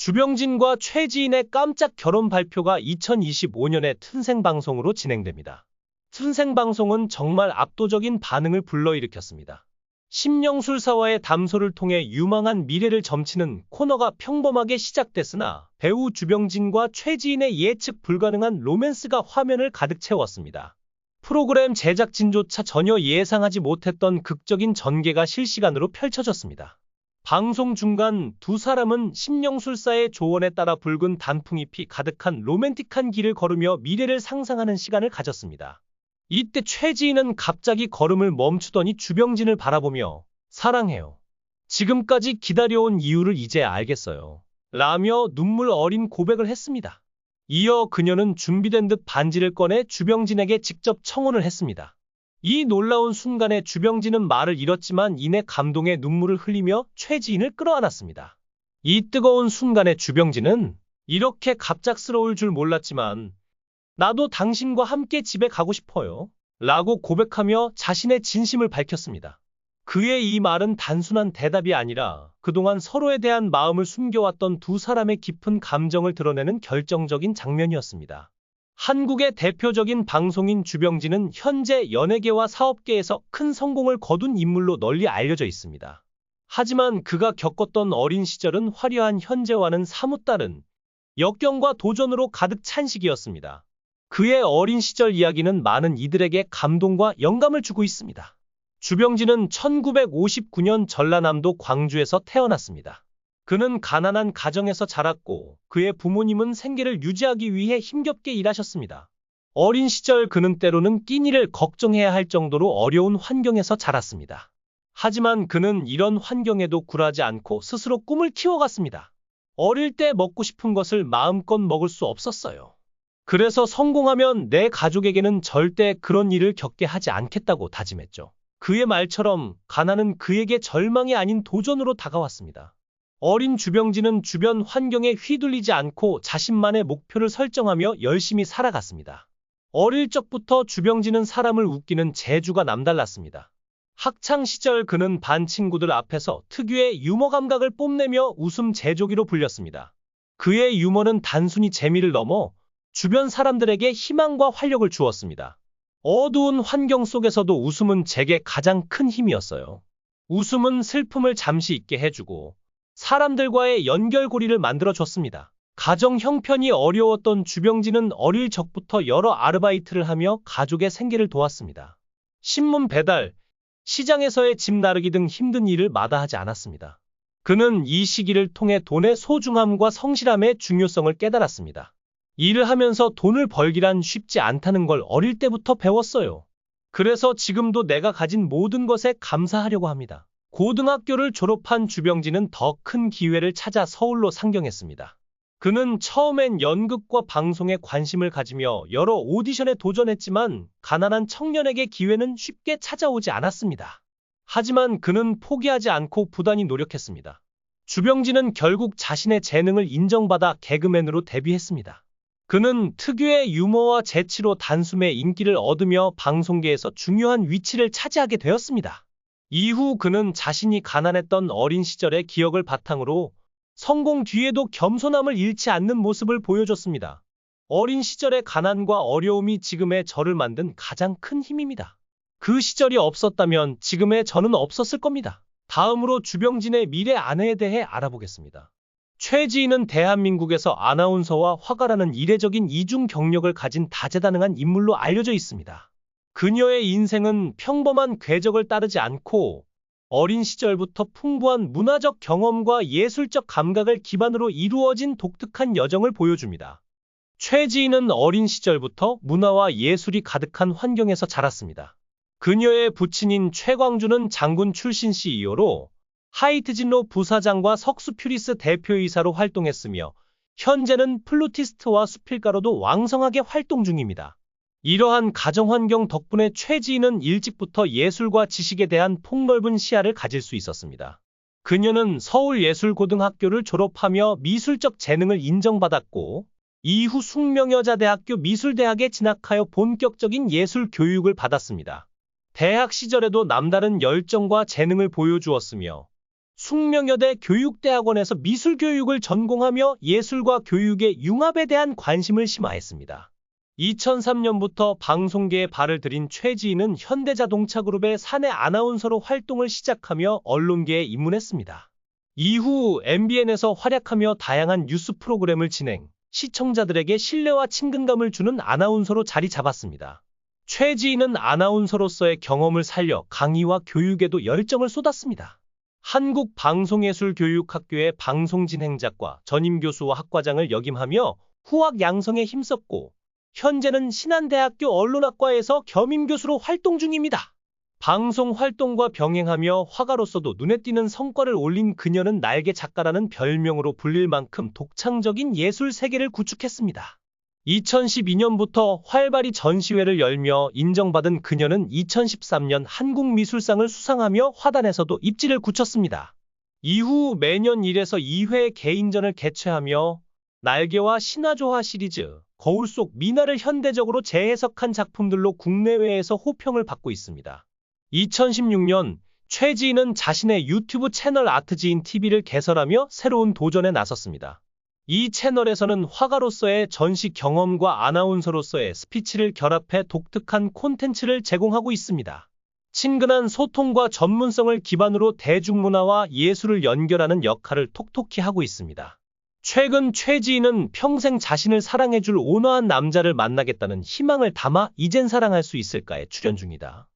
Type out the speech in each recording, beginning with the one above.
주병진과 최지인의 깜짝 결혼 발표가 2025년에 튼생방송으로 진행됩니다. 튼생방송은 정말 압도적인 반응을 불러일으켰습니다. 심령술사와의 담소를 통해 유망한 미래를 점치는 코너가 평범하게 시작됐으나 배우 주병진과 최지인의 예측 불가능한 로맨스가 화면을 가득 채웠습니다. 프로그램 제작진조차 전혀 예상하지 못했던 극적인 전개가 실시간으로 펼쳐졌습니다. 방송 중간 두 사람은 심령술사의 조언에 따라 붉은 단풍잎이 가득한 로맨틱한 길을 걸으며 미래를 상상하는 시간을 가졌습니다. 이때 최지인은 갑자기 걸음을 멈추더니 주병진을 바라보며 사랑해요. 지금까지 기다려온 이유를 이제 알겠어요. 라며 눈물 어린 고백을 했습니다. 이어 그녀는 준비된 듯 반지를 꺼내 주병진에게 직접 청혼을 했습니다. 이 놀라운 순간에 주병진은 말을 잃었지만 이내 감동의 눈물을 흘리며 최지인을 끌어안았습니다. 이 뜨거운 순간에 주병진은 이렇게 갑작스러울 줄 몰랐지만 나도 당신과 함께 집에 가고 싶어요. 라고 고백하며 자신의 진심을 밝혔습니다. 그의 이 말은 단순한 대답이 아니라 그동안 서로에 대한 마음을 숨겨왔던 두 사람의 깊은 감정을 드러내는 결정적인 장면이었습니다. 한국의 대표적인 방송인 주병진은 현재 연예계와 사업계에서 큰 성공을 거둔 인물로 널리 알려져 있습니다. 하지만 그가 겪었던 어린 시절은 화려한 현재와는 사뭇 다른 역경과 도전으로 가득 찬 시기였습니다. 그의 어린 시절 이야기는 많은 이들에게 감동과 영감을 주고 있습니다. 주병진은 1959년 전라남도 광주에서 태어났습니다. 그는 가난한 가정에서 자랐고 그의 부모님은 생계를 유지하기 위해 힘겹게 일하셨습니다. 어린 시절 그는 때로는 끼니를 걱정해야 할 정도로 어려운 환경에서 자랐습니다. 하지만 그는 이런 환경에도 굴하지 않고 스스로 꿈을 키워갔습니다. 어릴 때 먹고 싶은 것을 마음껏 먹을 수 없었어요. 그래서 성공하면 내 가족에게는 절대 그런 일을 겪게 하지 않겠다고 다짐했죠. 그의 말처럼 가난은 그에게 절망이 아닌 도전으로 다가왔습니다. 어린 주병진은 주변 환경에 휘둘리지 않고 자신만의 목표를 설정하며 열심히 살아갔습니다. 어릴 적부터 주병진은 사람을 웃기는 재주가 남달랐습니다. 학창 시절 그는 반 친구들 앞에서 특유의 유머 감각을 뽐내며 웃음 제조기로 불렸습니다. 그의 유머는 단순히 재미를 넘어 주변 사람들에게 희망과 활력을 주었습니다. 어두운 환경 속에서도 웃음은 제게 가장 큰 힘이었어요. 웃음은 슬픔을 잠시 잊게 해주고 사람들과의 연결고리를 만들어줬습니다. 가정 형편이 어려웠던 주병진은 어릴 적부터 여러 아르바이트를 하며 가족의 생계를 도왔습니다. 신문 배달, 시장에서의 짐 나르기 등 힘든 일을 마다하지 않았습니다. 그는 이 시기를 통해 돈의 소중함과 성실함의 중요성을 깨달았습니다. 일을 하면서 돈을 벌기란 쉽지 않다는 걸 어릴 때부터 배웠어요. 그래서 지금도 내가 가진 모든 것에 감사하려고 합니다. 고등학교를 졸업한 주병진은 더 큰 기회를 찾아 서울로 상경했습니다. 그는 처음엔 연극과 방송에 관심을 가지며 여러 오디션에 도전했지만 가난한 청년에게 기회는 쉽게 찾아오지 않았습니다. 하지만 그는 포기하지 않고 부단히 노력했습니다. 주병진은 결국 자신의 재능을 인정받아 개그맨으로 데뷔했습니다. 그는 특유의 유머와 재치로 단숨에 인기를 얻으며 방송계에서 중요한 위치를 차지하게 되었습니다. 이후 그는 자신이 가난했던 어린 시절의 기억을 바탕으로 성공 뒤에도 겸손함을 잃지 않는 모습을 보여줬습니다. 어린 시절의 가난과 어려움이 지금의 저를 만든 가장 큰 힘입니다. 그 시절이 없었다면 지금의 저는 없었을 겁니다. 다음으로 주병진의 미래 아내에 대해 알아보겠습니다. 최지인은 대한민국에서 아나운서와 화가라는 이례적인 이중 경력을 가진 다재다능한 인물로 알려져 있습니다. 그녀의 인생은 평범한 궤적을 따르지 않고 어린 시절부터 풍부한 문화적 경험과 예술적 감각을 기반으로 이루어진 독특한 여정을 보여줍니다. 최지인은 어린 시절부터 문화와 예술이 가득한 환경에서 자랐습니다. 그녀의 부친인 최광주는 장군 출신 CEO로 하이트진로 부사장과 석수 퓨리스 대표이사로 활동했으며 현재는 플루티스트와 수필가로도 왕성하게 활동 중입니다. 이러한 가정환경 덕분에 최지인은 일찍부터 예술과 지식에 대한 폭넓은 시야를 가질 수 있었습니다. 그녀는 서울예술고등학교를 졸업하며 미술적 재능을 인정받았고 이후 숙명여자대학교 미술대학에 진학하여 본격적인 예술 교육을 받았습니다. 대학 시절에도 남다른 열정과 재능을 보여주었으며 숙명여대 교육대학원에서 미술교육을 전공하며 예술과 교육의 융합에 대한 관심을 심화했습니다. 2003년부터 방송계에 발을 들인 최지인은 현대자동차그룹의 사내 아나운서로 활동을 시작하며 언론계에 입문했습니다. 이후 MBN에서 활약하며 다양한 뉴스 프로그램을 진행, 시청자들에게 신뢰와 친근감을 주는 아나운서로 자리 잡았습니다. 최지인은 아나운서로서의 경험을 살려 강의와 교육에도 열정을 쏟았습니다. 한국방송예술교육학교의 방송진행작과 전임교수와 학과장을 역임하며 후학 양성에 힘썼고 현재는 신한대학교 언론학과에서 겸임교수로 활동 중입니다. 방송 활동과 병행하며 화가로서도 눈에 띄는 성과를 올린 그녀는 날개 작가라는 별명으로 불릴 만큼 독창적인 예술 세계를 구축했습니다. 2012년부터 활발히 전시회를 열며 인정받은 그녀는 2013년 한국미술상을 수상하며 화단에서도 입지를 굳혔습니다. 이후 매년 1에서 2회 개인전을 개최하며 날개와 신화조화 시리즈, 거울 속 미나를 현대적으로 재해석한 작품들로 국내외에서 호평을 받고 있습니다. 2016년 최지인은 자신의 유튜브 채널 아트지인 TV를 개설하며 새로운 도전에 나섰습니다. 이 채널에서는 화가로서의 전시 경험과 아나운서로서의 스피치를 결합해 독특한 콘텐츠를 제공하고 있습니다. 친근한 소통과 전문성을 기반으로 대중문화와 예술을 연결하는 역할을 톡톡히 하고 있습니다. 최근 최지인은 평생 자신을 사랑해줄 온화한 남자를 만나겠다는 희망을 담아 이젠 사랑할 수 있을까에 출연 중이다.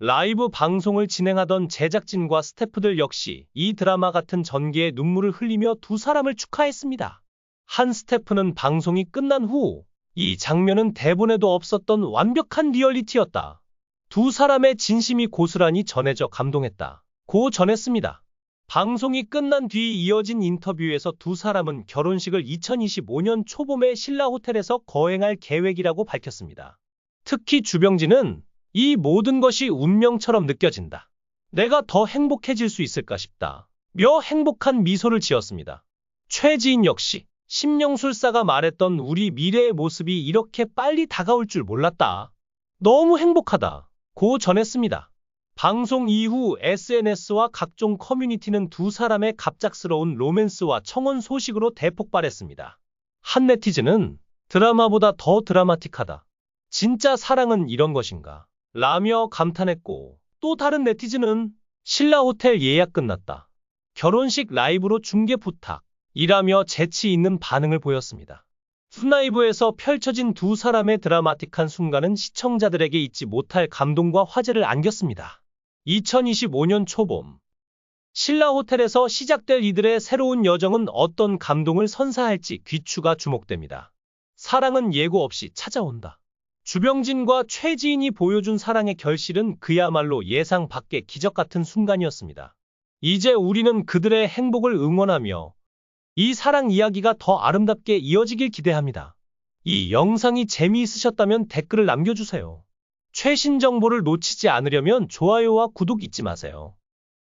라이브 방송을 진행하던 제작진과 스태프들 역시 이 드라마 같은 전개에 눈물을 흘리며 두 사람을 축하했습니다. 한 스태프는 방송이 끝난 후 이 장면은 대본에도 없었던 완벽한 리얼리티였다. 두 사람의 진심이 고스란히 전해져 감동했다. 고 전했습니다. 방송이 끝난 뒤 이어진 인터뷰에서 두 사람은 결혼식을 2025년 초봄에 신라 호텔에서 거행할 계획이라고 밝혔습니다. 특히 주병진은 이 모든 것이 운명처럼 느껴진다. 내가 더 행복해질 수 있을까 싶다. 며 행복한 미소를 지었습니다. 최지인 역시 심령술사가 말했던 우리 미래의 모습이 이렇게 빨리 다가올 줄 몰랐다. 너무 행복하다. 고 전했습니다. 방송 이후 SNS와 각종 커뮤니티는 두 사람의 갑작스러운 로맨스와 청혼 소식으로 대폭발했습니다. 한 네티즌은 드라마보다 더 드라마틱하다. 진짜 사랑은 이런 것인가? 라며 감탄했고 또 다른 네티즌은 신라 호텔 예약 끝났다. 결혼식 라이브로 중계 부탁. 이라며 재치 있는 반응을 보였습니다. 푸나이브에서 펼쳐진 두 사람의 드라마틱한 순간은 시청자들에게 잊지 못할 감동과 화제를 안겼습니다. 2025년 초봄 신라 호텔에서 시작될 이들의 새로운 여정은 어떤 감동을 선사할지 귀추가 주목됩니다. 사랑은 예고 없이 찾아온다. 주병진과 최지인이 보여준 사랑의 결실은 그야말로 예상 밖의 기적 같은 순간이었습니다. 이제 우리는 그들의 행복을 응원하며 이 사랑 이야기가 더 아름답게 이어지길 기대합니다. 이 영상이 재미있으셨다면 댓글을 남겨주세요. 최신 정보를 놓치지 않으려면 좋아요와 구독 잊지 마세요.